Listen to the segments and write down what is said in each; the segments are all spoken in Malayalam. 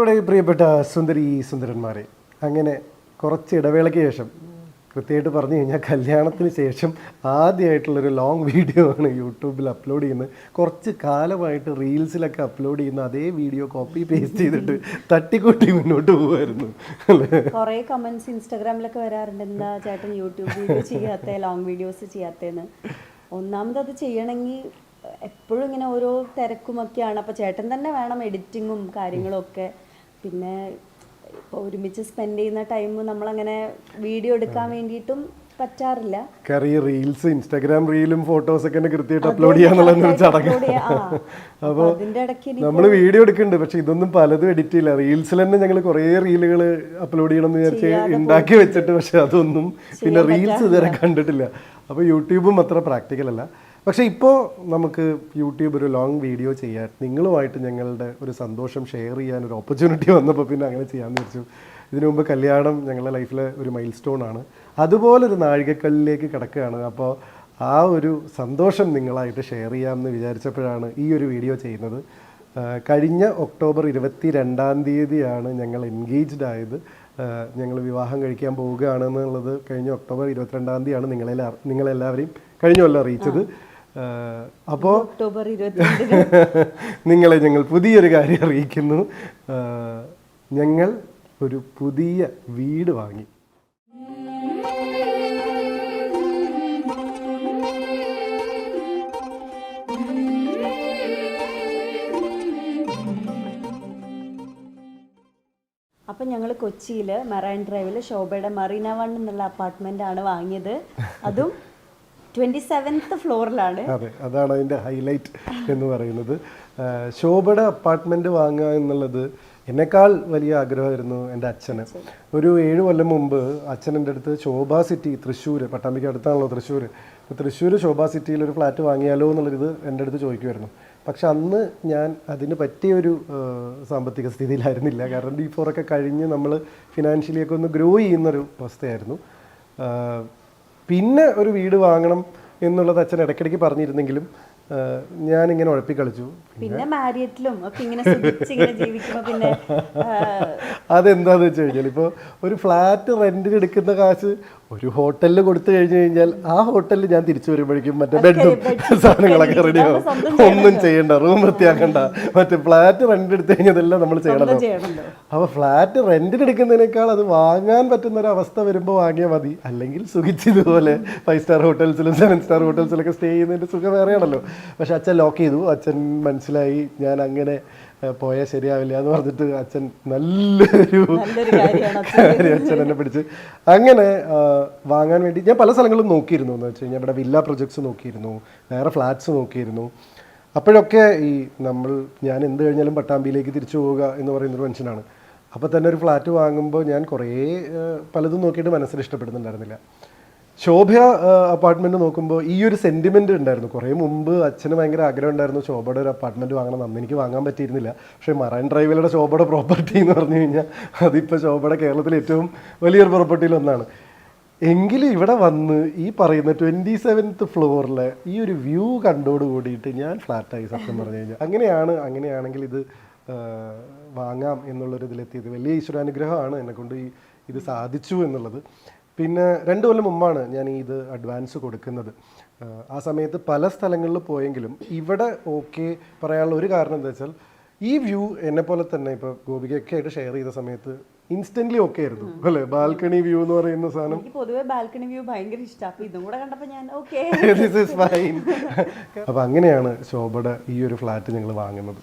ഞങ്ങളുടെ പ്രിയപ്പെട്ട സുന്ദരി സുന്ദരന്മാരെ അങ്ങനെ കുറച്ച് ഇടവേളയ്ക്ക് ശേഷം കൃത്യമായിട്ട് പറഞ്ഞു കഴിഞ്ഞാൽ കല്യാണത്തിന് ശേഷം ആദ്യമായിട്ടുള്ളൊരു ലോങ് വീഡിയോ ആണ് യൂട്യൂബിൽ അപ്ലോഡ് ചെയ്യുന്നത്. കുറച്ച് കാലമായിട്ട് റീൽസിലൊക്കെ അപ്ലോഡ് ചെയ്യുന്ന അതേ വീഡിയോ കോപ്പി പേസ്റ്റ് ചെയ്തിട്ട് തട്ടിക്കൂട്ടി മുന്നോട്ട് പോകുമായിരുന്നു കുറെ കമന്റ്സ് ഇൻസ്റ്റാഗ്രാമിലൊക്കെ വരാറുണ്ട്. എന്താ ചേട്ടൻ യൂട്യൂബ് വീഡിയോ ചെയ്യാത്ത ലോങ് വീഡിയോസ് ചെയ്യാത്തേന്ന്. ഒന്നാമത് അത് ചെയ്യണമെങ്കിൽ എപ്പോഴും ഇങ്ങനെ ഓരോ തിരക്കുമൊക്കെയാണ്. അപ്പോൾ ചേട്ടൻ തന്നെ വേണം എഡിറ്റിങ്ങും കാര്യങ്ങളും ഒക്കെ. പിന്നെ ഇപ്പോൾ ഒരുമിച്ച് സ്പെൻഡ് ചെയ്യുന്ന ടൈം നമ്മളങ്ങനെ വീഡിയോ എടുക്കാൻ വേണ്ടിയിട്ടും പറ്റാറില്ല. കറി റീൽസ് ഇൻസ്റ്റാഗ്രാം റീലും ഫോട്ടോസ് ഒക്കെ കൃത്യമായിട്ട് അപ്ലോഡ് ചെയ്യാന്നുള്ള ചടങ്ങ്. അപ്പോൾ നമ്മൾ വീഡിയോ എടുക്കുന്നുണ്ട് പക്ഷെ ഇതൊന്നും പലതും എഡിറ്റ് ചെയ്യില്ല. റീൽസിൽ തന്നെ ഞങ്ങൾ കുറേ റീലുകൾ അപ്ലോഡ് ചെയ്യണം എന്ന് വിചാരിച്ച് ഉണ്ടാക്കി വെച്ചിട്ട് പക്ഷെ അതൊന്നും പിന്നെ റീൽസ് ഇതുവരെ കണ്ടിട്ടില്ല. അപ്പോൾ യൂട്യൂബും അത്ര പ്രാക്ടിക്കൽ അല്ല. പക്ഷേ ഇപ്പോൾ നമുക്ക് യൂട്യൂബ് ഒരു ലോങ് വീഡിയോ ചെയ്യാൻ നിങ്ങളുമായിട്ട് ഞങ്ങളുടെ ഒരു സന്തോഷം ഷെയർ ചെയ്യാൻ ഒരു ഓപ്പർച്യൂണിറ്റി വന്നപ്പോൾ പിന്നെ അങ്ങനെ ചെയ്യാമെന്ന് വെച്ചു ഇതിനു മുമ്പ് കല്യാണം ഞങ്ങളുടെ ലൈഫിലെ ഒരു മൈൽ സ്റ്റോൺ ആണ് അതുപോലൊരു നാഴികക്കല്ലിലേക്ക് കിടക്കുകയാണ്. അപ്പോൾ ആ ഒരു സന്തോഷം നിങ്ങളായിട്ട് ഷെയർ ചെയ്യാമെന്ന് വിചാരിച്ചപ്പോഴാണ് ഈ ഒരു വീഡിയോ ചെയ്യുന്നത്. കഴിഞ്ഞ ഒക്ടോബർ ഇരുപത്തി രണ്ടാം തീയതിയാണ് ഞങ്ങൾ എൻഗേജ്ഡ് ആയത്. ഞങ്ങൾ വിവാഹം കഴിക്കാൻ പോവുകയാണെന്നുള്ളത് കഴിഞ്ഞ ഒക്ടോബർ ഇരുപത്തിരണ്ടാം തീയതിയാണ് നിങ്ങളെ നിങ്ങളെല്ലാവരെയും കഴിഞ്ഞ കൊല്ലം അറിയിച്ചത്. അപ്പോൾ ഒക്ടോബർ നിങ്ങളെ ഞങ്ങൾ പുതിയൊരു കാര്യം അറിയിക്കുന്നു. ഞങ്ങൾ ഒരു പുതിയ വീട് വാങ്ങി. അപ്പം ഞങ്ങൾ കൊച്ചിയിൽ മെറൈൻ ഡ്രൈവിൽ ഷോബയുടെ മറീന വൺ എന്നുള്ള അപ്പാർട്ട്മെന്റ് ആണ് വാങ്ങിയത്. അതും ട്വന്റി സെവൻത്ത് ഫ്ലോറിലാണ് അതെ അതാണ് അതിന്റെ ഹൈലൈറ്റ് എന്ന് പറയുന്നത്. ശോഭയുടെ അപ്പാർട്ട്മെന്റ് വാങ്ങുക എന്നുള്ളത് എന്നെക്കാൾ വലിയ ആഗ്രഹമായിരുന്നു എന്റെ അച്ഛന്. ഒരു ഏഴ് കൊല്ലം മുമ്പ് അച്ഛൻ എന്റെ അടുത്ത് ശോഭ സിറ്റി തൃശ്ശൂർ പട്ടാമ്പിക്ക് അടുത്താണല്ലോ തൃശ്ശൂർ തൃശ്ശൂർ ശോഭ സിറ്റിയിൽ ഒരു ഫ്ലാറ്റ് വാങ്ങിയാലോ എന്നുള്ളത് എന്റെ അടുത്ത് ചോദിക്കുമായിരുന്നു പക്ഷെ അന്ന് ഞാൻ അതിന് പറ്റിയ ഒരു സാമ്പത്തിക സ്ഥിതിയിലായിരുന്നില്ല. കാരണം ഡി ഫോറൊക്കെ കഴിഞ്ഞ് നമ്മൾ ഫിനാൻഷ്യലിയൊക്കെ ഒന്ന് ഗ്രോ ചെയ്യുന്നൊരു അവസ്ഥയായിരുന്നു. പിന്നെ ഒരു വീട് വാങ്ങണം എന്നുള്ളത് അച്ഛൻ ഇടയ്ക്കിടയ്ക്ക് പറഞ്ഞിരുന്നെങ്കിലും ഞാൻ മാരിയറ്റിലും ഇങ്ങനെ ഇങ്ങനെ ജീവിക്കുമ്പോൾ പിന്നെ ആ, അതെന്താന്ന് വെച്ച് കഴിഞ്ഞാൽ ഇപ്പോൾ ഒരു ഫ്ലാറ്റ് റെന്റിന് എടുക്കുന്ന കാശ് ഒരു ഹോട്ടലിൽ കൊടുത്തു കഴിഞ്ഞു കഴിഞ്ഞാൽ ആ ഹോട്ടലിൽ ഞാൻ തിരിച്ചു വരുമ്പോഴേക്കും മറ്റേ ബെഡും സാധനങ്ങളൊക്കെ റെഡിയാവും ഒന്നും ചെയ്യണ്ട റൂം വൃത്തിയാക്കണ്ട. മറ്റേ ഫ്ലാറ്റ് റെന്റ് എടുത്തു കഴിഞ്ഞതെല്ലാം നമ്മൾ ചെയ്യണമല്ലോ അപ്പൊ ഫ്ലാറ്റ് റെന്റിന് എടുക്കുന്നതിനേക്കാൾ അത് വാങ്ങാൻ പറ്റുന്ന ഒരു അവസ്ഥ വരുമ്പോൾ വാങ്ങിയാൽ മതി. അല്ലെങ്കിൽ സുഖിച്ചതുപോലെ ഫൈവ് സ്റ്റാർ ഹോട്ടൽസിലും സെവൻ സ്റ്റാർ ഹോട്ടൽസിലൊക്കെ സ്റ്റേ ചെയ്യുന്നതിന്റെ സുഖം വേറെയാണല്ലോ. പക്ഷെ അച്ഛൻ ലോക്ക് ചെയ്തു. അച്ഛൻ മനസ്സിലായി. ഞാൻ അങ്ങനെ പോയാൽ ശരിയാവില്ല എന്ന് പറഞ്ഞിട്ട് അച്ഛൻ നല്ലൊരു കാര്യം അച്ഛൻ എന്നെ പിടിച്ച്. അങ്ങനെ വാങ്ങാൻ വേണ്ടി ഞാൻ പല സ്ഥലങ്ങളും നോക്കിയിരുന്നു എന്ന് വെച്ച് കഴിഞ്ഞാൽ ഇവിടെ വില്ല പ്രൊജക്ട്സ് നോക്കിയിരുന്നു വേറെ ഫ്ലാറ്റ്സ് നോക്കിയിരുന്നു. അപ്പോഴൊക്കെ ഈ നമ്മൾ ഞാൻ എന്ത് കഴിഞ്ഞാലും പട്ടാമ്പിയിലേക്ക് തിരിച്ചു പോവുക എന്ന് പറയുന്നൊരു മനുഷ്യനാണ്. അപ്പോൾ തന്നെ ഒരു ഫ്ലാറ്റ് വാങ്ങുമ്പോൾ ഞാൻ കുറേ പലതും നോക്കിയിട്ട് മനസ്സിൽ ഇഷ്ടപ്പെടുന്നുണ്ടായിരുന്നില്ല. ശോഭ അപ്പാർട്ട്മെന്റ് നോക്കുമ്പോൾ ഈ ഒരു സെന്റിമെന്റ് ഉണ്ടായിരുന്നു. കുറേ മുമ്പ് അച്ഛന് ഭയങ്കര ആഗ്രഹം ഉണ്ടായിരുന്നു ശോഭയുടെ ഒരു അപ്പാർട്ട്മെന്റ് വാങ്ങണം. അന്ന് എനിക്ക് വാങ്ങാൻ പറ്റിയിരുന്നില്ല. പക്ഷേ മറൈൻ ഡ്രൈവിലൂടെ ശോഭയുടെ പ്രോപ്പർട്ടി എന്ന് പറഞ്ഞു കഴിഞ്ഞാൽ അതിപ്പോൾ ശോഭയുടെ കേരളത്തിലെ ഏറ്റവും വലിയൊരു പ്രോപ്പർട്ടിയിൽ ഒന്നാണ്. എങ്കിലും ഇവിടെ വന്ന് ഈ പറയുന്ന ട്വന്റി സെവൻത്ത് ഫ്ലോറിലെ ഈ ഒരു വ്യൂ കണ്ടോട് കൂടിയിട്ട് ഞാൻ ഫ്ലാറ്റായി സത്യം പറഞ്ഞു കഴിഞ്ഞാൽ അങ്ങനെയാണ് അങ്ങനെയാണെങ്കിൽ ഇത് വാങ്ങാം എന്നുള്ളൊരു ഇതിലെത്തിയത് വലിയ ഈശ്വരാനുഗ്രഹമാണ് എന്നെക്കൊണ്ട് ഈ ഇത് സാധിച്ചു എന്നുള്ളത്. പിന്നെ രണ്ട് കൊല്ലം മുമ്പാണ് ഞാൻ ഈ ഇത് അഡ്വാൻസ് കൊടുക്കുന്നത്. ആ, സമയത്ത് പല സ്ഥലങ്ങളിൽ പോയെങ്കിലും ഇവിടെ ഓക്കെ പറയാനുള്ള ഒരു കാരണം എന്താ വെച്ചാൽ ഈ വ്യൂ എന്നെ പോലെ തന്നെ ഇപ്പോൾ ഗോപികയൊക്കെ ആയിട്ട് ഷെയർ ചെയ്ത സമയത്ത് ഇൻസ്റ്റന്റ്ലി ഓക്കെ ആയിരുന്നു. അല്ലേ? ബാൽക്കണി വ്യൂ എന്ന് പറയുന്ന സാധനം. പൊതുവെ ബാൽക്കണി വ്യൂ ഭയങ്കര ഇഷ്ടമാണ് അപ്പൊ ഇതും കൂടെ കണ്ടപ്പോ ഞാൻ ഓക്കെ ദിസ് ഈസ് ഫൈൻ അപ്പൊ അങ്ങനെയാണ് ശോഭയുടെ ഈ ഒരു ഫ്ലാറ്റ് ഞങ്ങൾ വാങ്ങുന്നത്.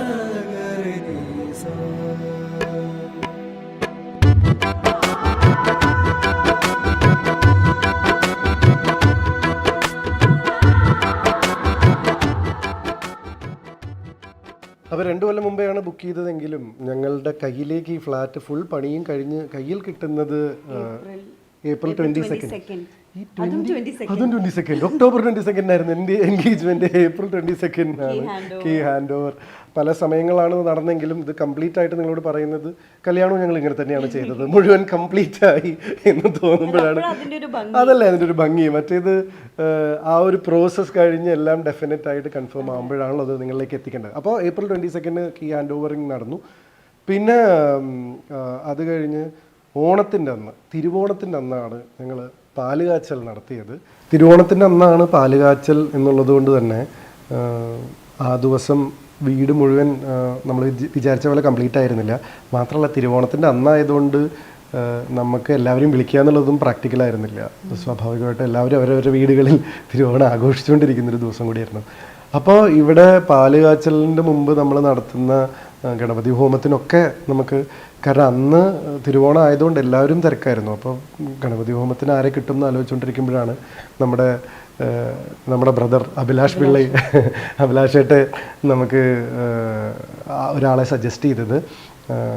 അപ്പോൾ രണ്ട് കൊല്ലം മുമ്പെയാണ് ബുക്ക് ചെയ്തതെങ്കിലും ഞങ്ങളുടെ കയ്യിലേക്ക് ഈ ഫ്ലാറ്റ് ഫുൾ പണിയും കഴിഞ്ഞ് കയ്യിൽ കിട്ടുന്നത് ഏപ്രിൽ ട്വന്റി സെക്കൻഡ് ഈ അതും 20 22nd. അതും twenty second October twenty second ആയിരുന്നു എന്റെ എൻഗേജ്മെന്റ് ഏപ്രിൽ ട്വന്റി സെക്കൻഡ് ആണ്. കീ ഹാൻഡ് ഓവർ പല സമയങ്ങളാണ് നടന്നെങ്കിലും ഇത് കംപ്ലീറ്റ് ആയിട്ട് നിങ്ങളോട് പറയുന്നത് കല്യാണവും ഞങ്ങൾ ഇങ്ങനെ തന്നെയാണ് ചെയ്തത്. മുഴുവൻ കംപ്ലീറ്റ് ആയി എന്ന് തോന്നുമ്പോഴാണ് അതല്ലേ അതിന്റെ ഒരു ഭംഗി. മറ്റേത് ആ ഒരു പ്രോസസ്സ് കഴിഞ്ഞ് എല്ലാം ഡെഫിനറ്റ് ആയിട്ട് കൺഫേം ആകുമ്പോഴാണല്ലോ അത് നിങ്ങളിലേക്ക് എത്തിക്കേണ്ടത്. അപ്പോൾ April twenty second key hand overing നടന്നു. പിന്നെ അത് കഴിഞ്ഞ് ഓണത്തിന്റെ അന്ന് തിരുവോണത്തിന്റെ അന്നാണ് ഞങ്ങൾ പാലുകാച്ചൽ നടത്തിയത്. തിരുവോണത്തിന്റെ അന്നാണ് പാലുകാച്ചൽ എന്നുള്ളത് കൊണ്ട് തന്നെ ആ ദിവസം വീട് മുഴുവൻ നമ്മൾ വിചാരിച്ച പോലെ കംപ്ലീറ്റ് ആയിരുന്നില്ല. മാത്രമല്ല തിരുവോണത്തിന്റെ അന്നായതുകൊണ്ട് നമുക്ക് എല്ലാവരെയും വിളിക്കുക എന്നുള്ളതും പ്രാക്ടിക്കലായിരുന്നില്ല സ്വാഭാവികമായിട്ട് എല്ലാവരും അവരവരുടെ വീടുകളിൽ തിരുവോണം ആഘോഷിച്ചുകൊണ്ടിരിക്കുന്ന ഒരു ദിവസം കൂടിയായിരുന്നു. അപ്പോൾ ഇവിടെ പാൽ കാച്ചലിന്റെ മുമ്പ് നമ്മൾ നടത്തുന്ന ഗണപതി ഹോമത്തിനൊക്കെ നമുക്ക് കാരണം അന്ന് തിരുവോണം ആയതുകൊണ്ട് എല്ലാവരും തിരക്കായിരുന്നു. അപ്പോൾ ഗണപതി ഹോമത്തിന് ആരെ കിട്ടും എന്ന് ആലോചിച്ചുകൊണ്ടിരിക്കുമ്പോഴാണ് നമ്മുടെ നമ്മുടെ ബ്രദർ അഭിലാഷ് പിള്ളൈ. അഭിലാഷേട്ട് നമുക്ക് ഒരാളെ സജസ്റ്റ് ചെയ്തത്.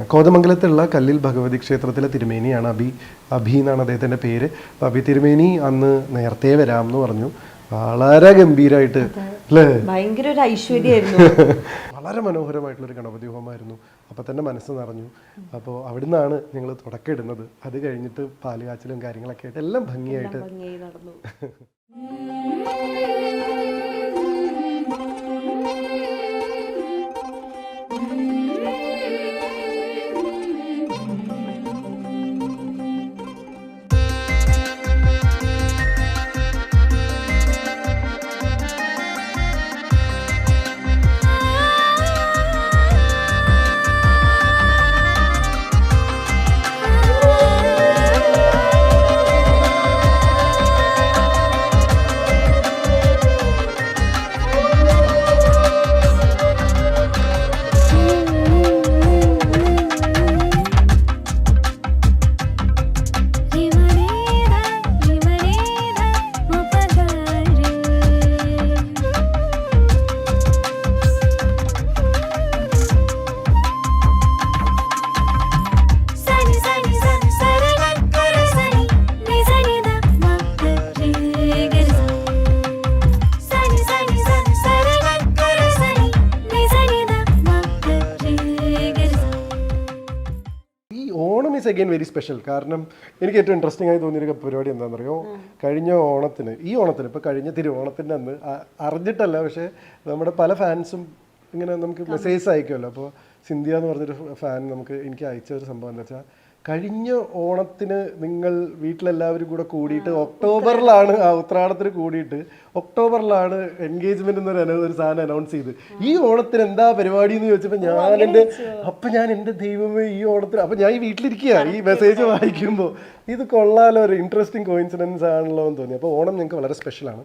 കോതമംഗലത്തുള്ള കല്ലിൽ ഭഗവതി ക്ഷേത്രത്തിലെ തിരുമേനിയാണ് അഭി അഭി എന്നാണ് അദ്ദേഹത്തിന്റെ പേര്. അപ്പോൾ അഭി തിരുമേനി അന്ന് നേരത്തെ വരാം എന്ന് പറഞ്ഞു. വളരെ ഗംഭീരമായിട്ട് അല്ലേ? ഭയങ്കര ഒരു ഐശ്വര്യമായിരുന്നു. വളരെ മനോഹരമായിട്ടുള്ളൊരു ഗണപതി ഹോമമായിരുന്നു. അപ്പോൾ തന്നെ മനസ്സ് നിറഞ്ഞു. അപ്പോൾ അവിടുന്നാണ് ഞങ്ങൾ തുടക്കം ഇടുന്നത്. അത് കഴിഞ്ഞിട്ട് പാലുകാച്ചിലും കാര്യങ്ങളൊക്കെ ആയിട്ട് എല്ലാം ഭംഗിയായിട്ട് ഭംഗിയായി നടന്നു. Mm-hmm. Onam again very special കാരണം എനിക്ക് ഏറ്റവും ഇൻട്രസ്റ്റിംഗ് ആയി തോന്നിയൊരു പരിപാടി എന്താണെന്നറിയോ? കഴിഞ്ഞ ഓണത്തിന് ഈ ഓണത്തിന് ഇപ്പോൾ കഴിഞ്ഞ തിരുവോണത്തിന്റെ അന്ന് അറിഞ്ഞിട്ടല്ല പക്ഷേ നമ്മുടെ പല ഫാൻസും ഇങ്ങനെ നമുക്ക് മെസ്സേജ് അയക്കുമല്ലോ അപ്പോൾ സിന്ധ്യ എന്ന് പറഞ്ഞൊരു ഫാൻ നമുക്ക് എനിക്ക് അയച്ച ഒരു സംഭവം എന്താ വെച്ചാൽ കഴിഞ്ഞ ഓണത്തിന് നിങ്ങൾ വീട്ടിലെല്ലാവരും കൂടെ കൂടിയിട്ട് ഒക്ടോബറിലാണ് ആ ഉത്രാടത്തിന് കൂടിയിട്ട് ഒക്ടോബറിലാണ് എൻഗേജ്മെന്റ് എന്നൊരു അന- ഒരു സാധനം അനൗൺസ് ചെയ്ത്. ഈ ഓണത്തിന് എന്താ പരിപാടി എന്ന് ചോദിച്ചപ്പോൾ ഞാൻ എന്റെ അപ്പൊ ഞാൻ എന്റെ ദൈവമേ ഈ ഓണത്തിന് അപ്പൊ ഞാൻ ഈ വീട്ടിലിരിക്കുക ഈ മെസ്സേജ് വായിക്കുമ്പോൾ ഇത് കൊള്ളാലോ ഒരു ഇൻട്രസ്റ്റിംഗ് കോയിൻസിഡൻസ് ആണല്ലോ എന്ന് തോന്നി. അപ്പോൾ ഓണം ഞങ്ങൾക്ക് വളരെ സ്പെഷ്യലാണ്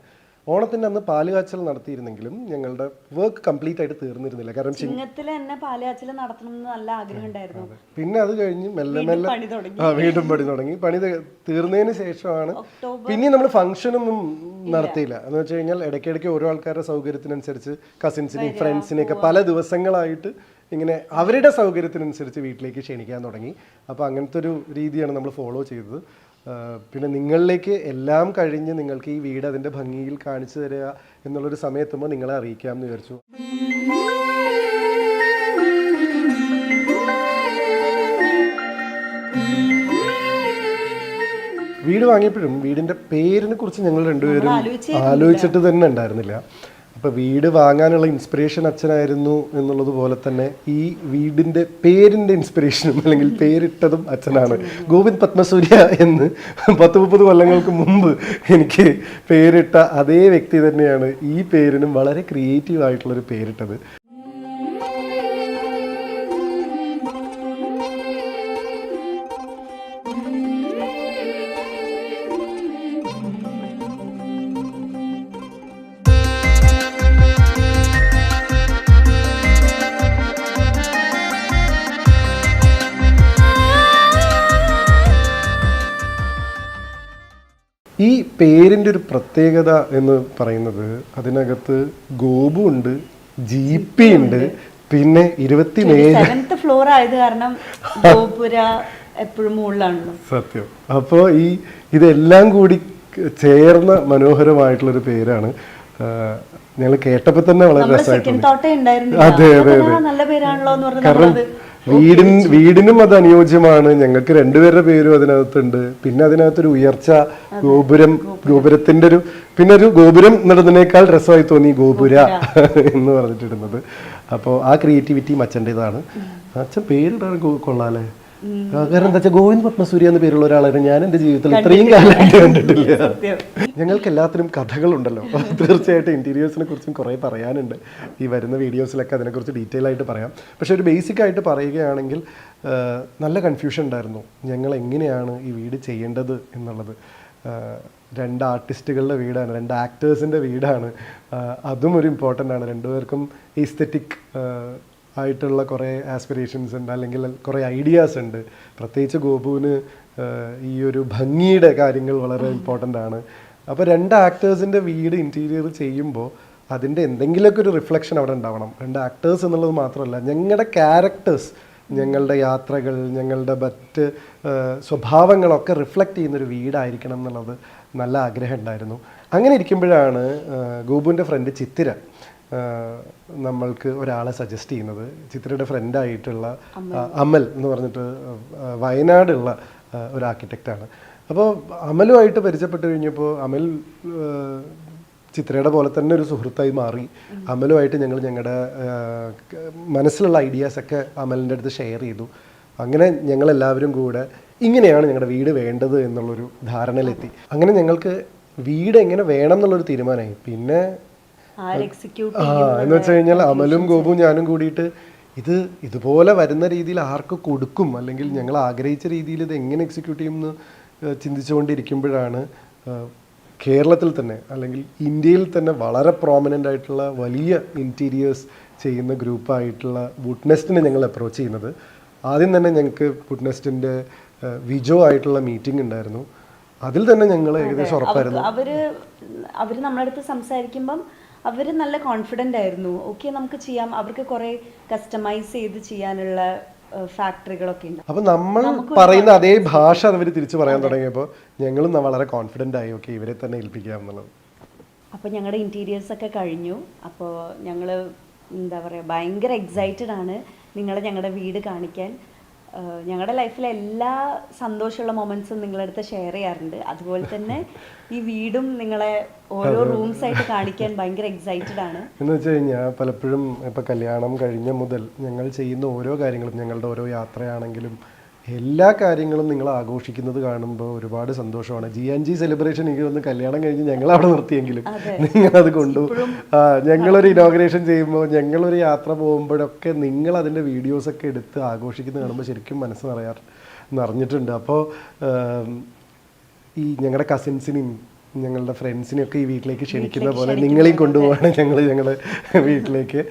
ഓണത്തിന്റെ അന്ന് പാൽ കാച്ചൽ നടത്തിയിരുന്നെങ്കിലും ഞങ്ങളുടെ വർക്ക് കംപ്ലീറ്റ് ആയിട്ട് തീർന്നിരുന്നില്ല. കാരണം ചിങ്ങത്തിൽ തന്നെ പാലയാച്ചിൽ നടത്തണം എന്ന് നല്ല ആഗ്രഹം ഉണ്ടായിരുന്നു. പിന്നെ അത് കഴിഞ്ഞ് മെല്ലെ മെല്ലെ പണി തുടങ്ങി. ആ വീണ്ടും പണി തുടങ്ങി. പണി തീർന്നതിന് ശേഷമാണ് പിന്നെ നമ്മൾ ഫംഗ്ഷനൊന്നും നടത്തിയില്ല. എന്ന് വെച്ച് കഴിഞ്ഞാൽ ഇടയ്ക്കിടയ്ക്ക് ഓരോ ആൾക്കാരുടെ സൗകര്യത്തിനനുസരിച്ച് കസിൻസിനെയും ഫ്രണ്ട്സിനെയൊക്കെ പല ദിവസങ്ങളായിട്ട് ഇങ്ങനെ അവരുടെ സൗകര്യത്തിനനുസരിച്ച് വീട്ടിലേക്ക് ക്ഷണിക്കാൻ തുടങ്ങി. അപ്പോൾ അങ്ങനത്തെ ഒരു രീതിയാണ് നമ്മൾ ഫോളോ ചെയ്തത്. പിന്നെ നിങ്ങളിലേക്ക് എല്ലാം കഴിഞ്ഞ് നിങ്ങൾക്ക് ഈ വീട് അതിന്റെ ഭംഗിയിൽ കാണിച്ചു തരിക എന്നുള്ളൊരു സമയത്തുമ്പോൾ നിങ്ങളെ അറിയിക്കാം എന്ന് വിചാരിച്ചു. വീട് വാങ്ങിയപ്പോഴും വീടിന്റെ പേരിനെ കുറിച്ച് ഞങ്ങൾ രണ്ടുപേരും ആലോചിച്ചിട്ട് തന്നെ ഉണ്ടായിരുന്നില്ല. അപ്പൊ വീട് വാങ്ങാനുള്ള ഇൻസ്പിറേഷൻ അച്ഛനായിരുന്നു എന്നുള്ളത് പോലെ തന്നെ ഈ വീടിന്റെ പേരിന്റെ ഇൻസ്പിറേഷനും അല്ലെങ്കിൽ പേരിട്ടതും അച്ഛനാണ്. ഗോവിന്ദ് പത്മസൂര്യ എന്ന് പത്ത് മുപ്പത് കൊല്ലങ്ങൾക്ക് മുമ്പ് എനിക്ക് പേരിട്ട അതേ വ്യക്തി തന്നെയാണ് ഈ പേരിനും വളരെ ക്രിയേറ്റീവ് ആയിട്ടുള്ളൊരു പേരിട്ടത്. ഈ പേരിന്റെ ഒരു പ്രത്യേകത എന്ന് പറയുന്നത് അതിനകത്ത് ഗോപു ഉണ്ട് ജീപ്പി ഉണ്ട് പിന്നെ ഇരുപത്തി നേര് സെവൻത്ത് ഫ്ലോർ ആയത് കാരണം ഗോപുര എപ്പോഴും മുകളിലാണല്ലോ. സത്യം. അപ്പോൾ ഈ ഇതെല്ലാം കൂടി ചേർന്ന മനോഹരമായിട്ടുള്ളൊരു പേരാണ്. ഞങ്ങൾ കേട്ടപ്പോൾ തന്നെ വളരെ നമ്മൾ രസമായിട്ട് സെക്കൻഡ് തോട്ടേ ഉണ്ടായിരുന്നില്ല. അതെ, അതെ, അതെ. നല്ല പേരാണല്ലോ എന്ന് പറഞ്ഞ് കാരണം വീടിൻ വീടിനും അത് അനുയോജ്യമാണ്. ഞങ്ങൾക്ക് രണ്ടുപേരുടെ പേരും അതിനകത്തുണ്ട്. പിന്നെ അതിനകത്തൊരു ഉയർച്ച ഗോപുരം ഗോപുരത്തിന്റെ ഒരു പിന്നെ ഒരു ഗോപുരം എന്നുള്ളതിനേക്കാൾ രസമായി തോന്നി ഗോപുര എന്ന് പറഞ്ഞിട്ടിടുന്നത്. അപ്പോൾ ആ ക്രിയേറ്റിവിറ്റി അച്ഛന്റെതാണ് അച്ഛൻ പേരിടാൻ കൊള്ളാലേ കാരണം എന്താ വെച്ചാൽ ഗോവിന്ദ് പത്മസൂര്യ എന്ന പേരുള്ള ഒരാളാണ് ഞാൻ എന്റെ ജീവിതത്തിൽ ഇത്രയും കാലമായിട്ട് കണ്ടിട്ടില്ല. ഞങ്ങൾക്ക് എല്ലാത്തിനും കഥകളുണ്ടല്ലോ. തീർച്ചയായിട്ടും ഇന്റീരിയേഴ്സിനെ കുറിച്ചും കുറേ പറയാനുണ്ട്. ഈ വരുന്ന വീഡിയോസിലൊക്കെ അതിനെക്കുറിച്ച് ഡീറ്റെയിൽ ആയിട്ട് പറയാം. പക്ഷേ ഒരു ബേസിക് ആയിട്ട് പറയുകയാണെങ്കിൽ നല്ല കൺഫ്യൂഷൻ ഉണ്ടായിരുന്നു. ഞങ്ങൾ എങ്ങനെയാണ് ഈ വീട് ചെയ്യേണ്ടത് എന്നുള്ളത്? രണ്ട് ആർട്ടിസ്റ്റുകളുടെ വീടാണ് രണ്ട് ആക്ടേഴ്സിന്റെ വീടാണ്. അതും ഒരു ഇമ്പോർട്ടന്റ് ആണ്. രണ്ടുപേർക്കും ഈസ്തെറ്റിക് ആയിട്ടുള്ള കുറേ ആസ്പിറേഷൻസ് ഉണ്ട് അല്ലെങ്കിൽ കുറേ ഐഡിയാസ് ഉണ്ട്. പ്രത്യേകിച്ച് ഗോപുവിന് ഈ ഒരു ഭംഗിയുടെ കാര്യങ്ങൾ വളരെ ഇമ്പോർട്ടന്റ് ആണ്. അപ്പോൾ രണ്ട് ആക്ടേഴ്സിന്റെ വീട് ഇന്റീരിയർ ചെയ്യുമ്പോൾ അതിന്റെ എന്തെങ്കിലുമൊക്കെ ഒരു റിഫ്ലക്ഷൻ അവിടെ ഉണ്ടാവണം. രണ്ട് ആക്ടേഴ്സ് എന്നുള്ളത് മാത്രമല്ല ഞങ്ങളുടെ ക്യാരക്ടേഴ്സ് ഞങ്ങളുടെ യാത്രകൾ ഞങ്ങളുടെ മറ്റ് സ്വഭാവങ്ങളൊക്കെ റിഫ്ലക്റ്റ് ചെയ്യുന്നൊരു വീടായിരിക്കണം എന്നുള്ളത് നല്ല ആഗ്രഹം ഉണ്ടായിരുന്നു. അങ്ങനെ ഇരിക്കുമ്പോഴാണ് ഗോപുവിന്റെ ഫ്രണ്ട് ചിത്തിര. നമ്മൾക്ക് ഒരാളെ സജസ്റ്റ് ചെയ്യുന്നത്. ചിത്രയുടെ ഫ്രണ്ടായിട്ടുള്ള അമൽ. എന്ന് പറഞ്ഞിട്ട് വയനാടുള്ള ഒരു ആർക്കിടെക്റ്റാണ് അപ്പോൾ അമലുമായിട്ട് പരിചയപ്പെട്ട് കഴിഞ്ഞപ്പോൾ അമൽ ചിത്രയുടെ പോലെ തന്നെ ഒരു സുഹൃത്തായി മാറി. അമലുമായിട്ട് ഞങ്ങൾ ഞങ്ങളുടെ മനസ്സിലുള്ള ഐഡിയാസൊക്കെ അമലിന്റെ അടുത്ത് ഷെയർ ചെയ്തു. അങ്ങനെ ഞങ്ങളെല്ലാവരും കൂടെ ഇങ്ങനെയാണ് ഞങ്ങളുടെ വീട് വേണ്ടത് എന്നുള്ളൊരു ധാരണയിലെത്തി. അങ്ങനെ ഞങ്ങൾക്ക് വീട് എങ്ങനെ വേണം എന്നുള്ളൊരു തീരുമാനമായി. പിന്നെ ആ എന്ന് വെച്ച് കഴിഞ്ഞാൽ അമലും ഗോപും ഞാനും കൂടിയിട്ട് ഇത് ഇതുപോലെ വരുന്ന രീതിയിൽ ആർക്ക് കൊടുക്കും? അല്ലെങ്കിൽ ഞങ്ങൾ ആഗ്രഹിച്ച രീതിയിൽ ഇത് എങ്ങനെ എക്സിക്യൂട്ട് ചെയ്യും എന്ന് ചിന്തിച്ചുകൊണ്ടിരിക്കുമ്പോഴാണ് കേരളത്തിൽ തന്നെ അല്ലെങ്കിൽ ഇന്ത്യയിൽ തന്നെ വളരെ പ്രോമിനന്റ് ആയിട്ടുള്ള വലിയ ഇന്റീരിയേഴ്സ് ചെയ്യുന്ന ഗ്രൂപ്പായിട്ടുള്ള വുഡ്നെസ്റ്റിനെ ഞങ്ങൾ അപ്രോച്ച് ചെയ്യുന്നത്. ആദ്യം തന്നെ ഞങ്ങൾക്ക് വുഡ്നെസ്റ്റിന്റെ വിജോ ആയിട്ടുള്ള മീറ്റിംഗ് ഉണ്ടായിരുന്നു. അതിൽ തന്നെ ഞങ്ങൾ ഏകദേശം ഉറപ്പായിരുന്നു. അവർ അവർ നമ്മളടുത്ത് സംസാരിക്കുമ്പം അവർ നല്ല കോൺഫിഡന്റ് ആയിരുന്നു. ഓക്കെ നമുക്ക് ചെയ്യാം. അവർക്ക് കുറേ കസ്റ്റമൈസ് ചെയ്ത് ചെയ്യാനുള്ള ഫാക്ടറികളൊക്കെ ഉണ്ട്. അപ്പൊ നമ്മൾ പറയുന്ന അതേ ഭാഷ അവർ തിരിച്ചു പറയാൻ തുടങ്ങിയപ്പോൾ ഞങ്ങളും വളരെ കോൺഫിഡന്റ് ആയി. ഓക്കെ ഇവരെ തന്നെ ഏൽപ്പിക്കാം എന്നുള്ളത്. അപ്പോൾ ഞങ്ങളുടെ ഇന്റീരിയേഴ്സ് ഒക്കെ കഴിഞ്ഞു. അപ്പോൾ ഞങ്ങൾ എന്താ പറയുക ഭയങ്കര എക്സൈറ്റഡ് ആണ് നിങ്ങളെ ഞങ്ങളുടെ വീട് കാണിക്കാൻ. ഞങ്ങളുടെ ലൈഫിലെ എല്ലാ സന്തോഷമുള്ള മൊമെന്റ്സും നിങ്ങളുടെ അടുത്ത് ഷെയർ ചെയ്യാറുണ്ട്. അതുപോലെ തന്നെ ഈ വീടും നിങ്ങളെ ഓരോ റൂംസ് ആയിട്ട് കാണിക്കാൻ ഭയങ്കര എക്സൈറ്റഡ് ആണ്. എന്ന് വെച്ച് കഴിഞ്ഞാൽ പലപ്പോഴും ഇപ്പം കല്യാണം കഴിഞ്ഞ മുതൽ ഞങ്ങൾ ചെയ്യുന്ന ഓരോ കാര്യങ്ങളും ഞങ്ങളുടെ ഓരോ യാത്രയാണെങ്കിലും എല്ലാ കാര്യങ്ങളും നിങ്ങൾ ആഘോഷിക്കുന്നത് കാണുമ്പോൾ ഒരുപാട് സന്തോഷമാണ്. ജി ആൻഡ് ജി സെലിബ്രേഷൻ എനിക്ക് വന്ന് കല്യാണം കഴിഞ്ഞ് ഞങ്ങൾ അവിടെ നിർത്തിയെങ്കിലും നിങ്ങൾ അത് കൊണ്ടു. ആ ഞങ്ങളൊരു ഇനോഗ്രേഷൻ ചെയ്യുമ്പോൾ ഞങ്ങളൊരു യാത്ര പോകുമ്പോഴൊക്കെ നിങ്ങൾ അതിന്റെ വീഡിയോസൊക്കെ എടുത്ത് ആഘോഷിക്കുന്നത് കാണുമ്പോൾ ശരിക്കും മനസ്സ് നിറയാ നിറഞ്ഞിട്ടുണ്ട്. അപ്പോൾ ഈ ഞങ്ങളുടെ കസിൻസിനെയും ഞങ്ങളുടെ ഫ്രണ്ട്സിനെയൊക്കെ ഈ വീട്ടിലേക്ക് ക്ഷണിക്കുന്ന പോലെ നിങ്ങളെയും കൊണ്ടുപോവാണ് ഞങ്ങൾ ഞങ്ങളുടെ വീട്ടിലേക്ക്.